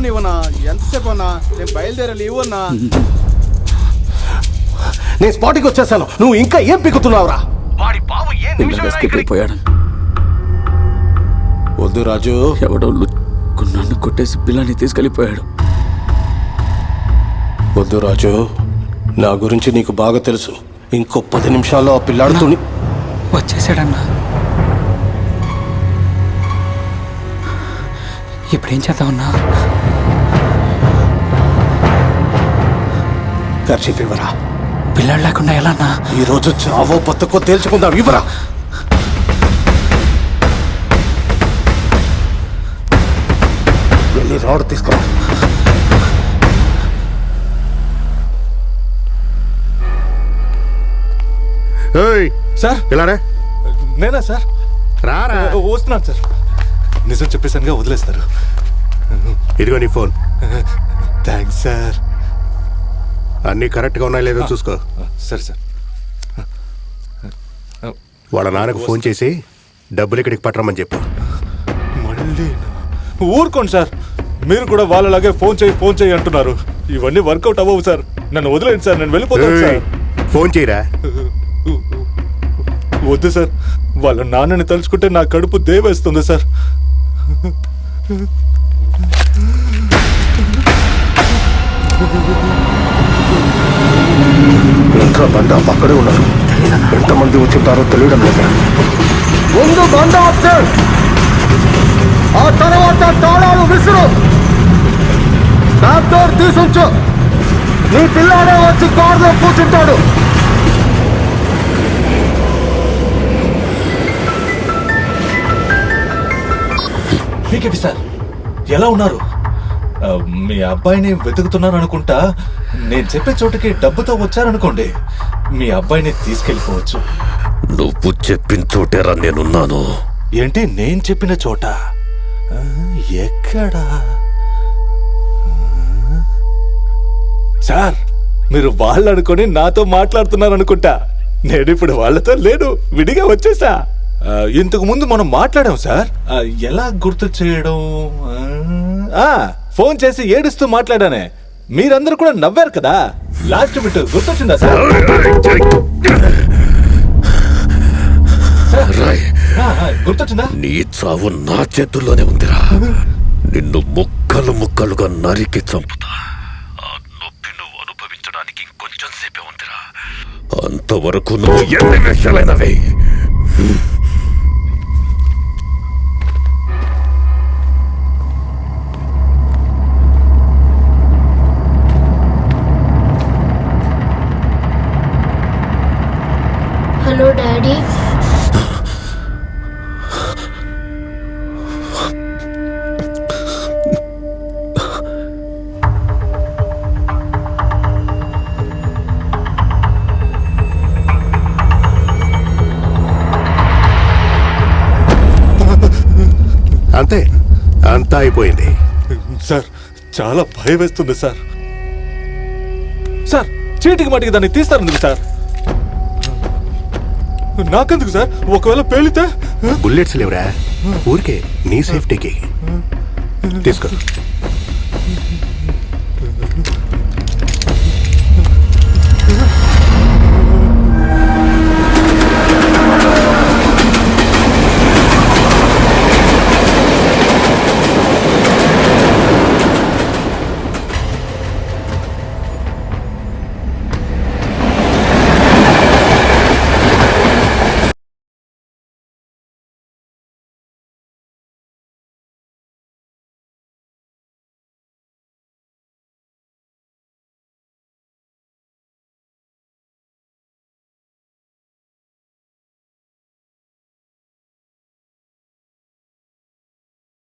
Phone ఇవ్వనా? ఎంతసేపు అన్నా నేను బయలుదేరాలి ఇవ్వన్నా నేను స్పాట్కి వచ్చేసాను. నువ్వు ఇంకా ఏం పిక్కుతున్నావురా పిల్లలు ఎస్కేప్ అయిపోయాడు. వద్దు రాజు. ఎవడో నన్ను కొట్టేసి పిల్లని తీసుకెళ్ళిపోయాడు. వద్దు రాజు. నా గురించి నీకు బాగా తెలుసు. ఇంకో పది నిమిషాల్లో ఆ పిల్లాడుతూ వచ్చేసాడన్నా. ఇప్పుడేం చేద్దామన్నా? ఖర్చు ఇవ్వరా పిల్లాడు లేకుండా ఎలా అన్నా ఈ రోజు చావో బతుకో తేల్చుకుందాం ఇవ్వరా. వెళ్ళి రాడ్ తీసుకురా ఏయ్ సార్? ఇలా రా. నేనా సార్? రారా. వస్తున్నాను సార్. నిజం చెప్పేసానుగా వదిలేస్తారు. ఇదిగో నీ ఫోన్. Thanks sir. అన్నీ కరెక్ట్గా ఉన్నాయి లేదో చూసుకో. సరే సార్. వాళ్ళ నాన్నకు ఫోన్ చేసి డబ్బులు ఇక్కడికి పట్టరమని చెప్పు. మళ్ళీ ఊరుకోండి సార్. మీరు కూడా వాళ్ళలాగే ఫోన్ చేయి ఫోన్ చేయి అంటున్నారు. ఇవన్నీ వర్కౌట్ అవ్వవు సార్. నన్ను వదిలేండి సార్. నేను వెళ్ళిపోతాను సార్. ఫోన్ చేయరా? వద్దు సార్. వాళ్ళ నాన్నని తలుచుకుంటే నా కడుపు దేవేస్తుంది సార్. ఇంకా బండ అక్కడే ఉన్నారు. ఎంతమంది వచ్చింటారో తెలియడం లేదు. ముందు బండ వస్తే ఆ తర్వాత తాళాలు విసురు. బ్యాక్ డోర్ తీసుంచు. నీ పిల్లాడే వచ్చి కారులో కూర్చుంటాడు. పీకేపీ సార్ ఎలా ఉన్నారు? మీ అబ్బాయిని వెతుకుతున్నాను అనుకుంటా నేను చెప్పే చోటుకి డబ్బుతో వచ్చారనుకోండి మీ అబ్బాయిని తీసుకెళ్ళిపోవచ్చు. నువ్వు చెప్పిన చోటేరా నేనున్నాను. ఏంటి నేను చెప్పిన చోట? ఎక్కడా? సార్ మీరు వాళ్ళు అనుకొని నాతో మాట్లాడుతున్నారు అనుకుంటా నేను ఇప్పుడు వాళ్ళతో లేను విడిగా వచ్చేసా. ఇంతకు ముందు మనం మాట్లాడాం సార్. ఎలా గుర్తు చేయడం? ఫోన్ చేసి ఏడుస్తూ మాట్లాడానే. మీరందరూ కూడా నవ్వారు కదా. లాస్ట్ బిట్ గుర్తొచ్చిందా సార్? గుర్తొచ్చిందా? నీ చావు నా చేతుల్లోనే ఉందిరా. నిన్ను ముక్కలు ముక్కలుగా నరికి చంపుతా. ఆ నొప్పి నువ్వు అనుభవించడానికి ఇంకొంచెం సేపే ఉందిరా. అంతవరకు నువ్వు ఎన్ని విషయాలైనవే అంతే. అంతా అయిపోయింది. సార్ చాలా భయం వేస్తుంది సార్. సార్ చీటికి మాటికి దాన్ని తీస్తారందుకు సార్? నాకెందుకు సార్? ఒకవేళ పేలితే? బుల్లెట్స్ లేవురా. ఊరికే నీ సేఫ్టీకి. తీసుకో.